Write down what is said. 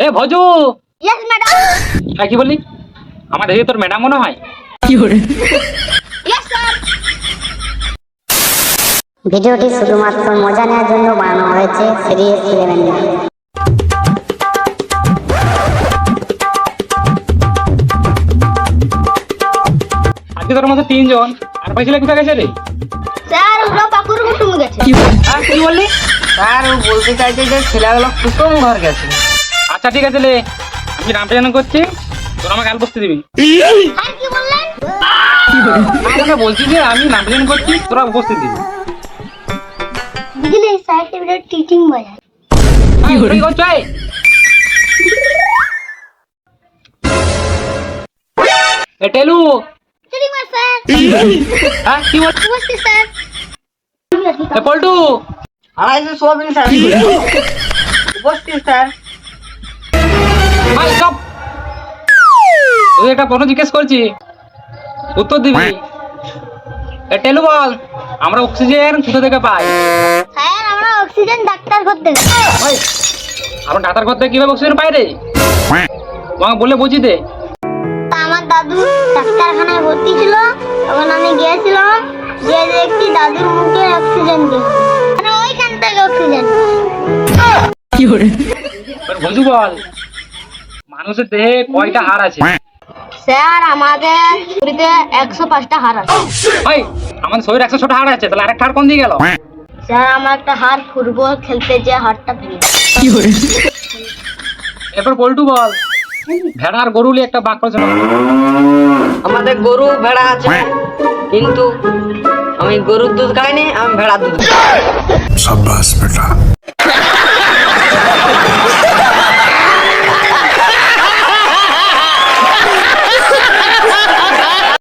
এ Bhoju! Yes madam হ্যাঁ কি বললি? আমার দেখে তোর ম্যাডাম মনে হয়? ইয়েস স্যার ভিডিওটি শুধুমাত্র মজা নেওয়ার জন্য বানানো হয়েছে সিরিয়াস ইলেভেন আজকে তোর মতো তিনজন। আর পাইছিলে কোথায় গেছে রে? স্যার ওগুলো পাকুর কুটুম গেছে। কি বললি? স্যার ও বলতে চাইছে যে ছেলেগুলো কুটুম ঘর গেছে। আচ্ছা ঠিক আছে লে। আমি রামপ্রেজেন্ট করছি? তোর আমাকে আল বসতে দিবি। বলছি যে আমি রামপ্রেজেন্ট করছি তোরা উপস্থিত দিবি। বুঝলি স্যার টেবিলে টিচিং বোঝায় কি করছ এই? এ টেলু। স্যার। হ্যাঁ কি বল উপস্থিত স্যার? এ পল্টু। আড়াইশো সোয়াবিন স্যার। উপস্থিত স্যার। তুই একটা প্রশ্ন জিজ্ঞেস করছি। উত্তর দিবি। টেলু বল আমরা অক্সিজেন কোথা থেকে পাই? স্যার আমরা অক্সিজেন ডাক্তার করতে গেছি ভাই আমরা ডাক্তার করতে কীভাবে অক্সিজেন পাই রে? আমাকে বললে বুঝি দে। আমার দাদু ডাক্তারখানায় ভর্তি ছিল তখন আমি গিয়েছিলাম গিয়ে দেখছি দাদুর মুখে অক্সিজেন দিয়ে মানে ওইখান থেকে অক্সিজেন। এবার ভজু বল মানুষের দেহে কয়টা হাড় আছে? স্যার আমাদের পুরীতে একশো পাঁচটা হার আছে। oh, ভাই আমাদের শরীর একশো ছটা হার আছে তাহলে আরেকটা হার কোন দিয়ে গেল? স্যার আমার একটা হার ফুটবল খেলতে যে হারটা ভেঙে এরপর বল্টু বল। ভেড়ার গরু নিয়ে একটা বাক্য ছিল। আমাদের গরু ভেড়া আছে কিন্তু আমি গরুর দুধ খাইনি আমি ভেড়ার দুধ সাব্বাস বেটা।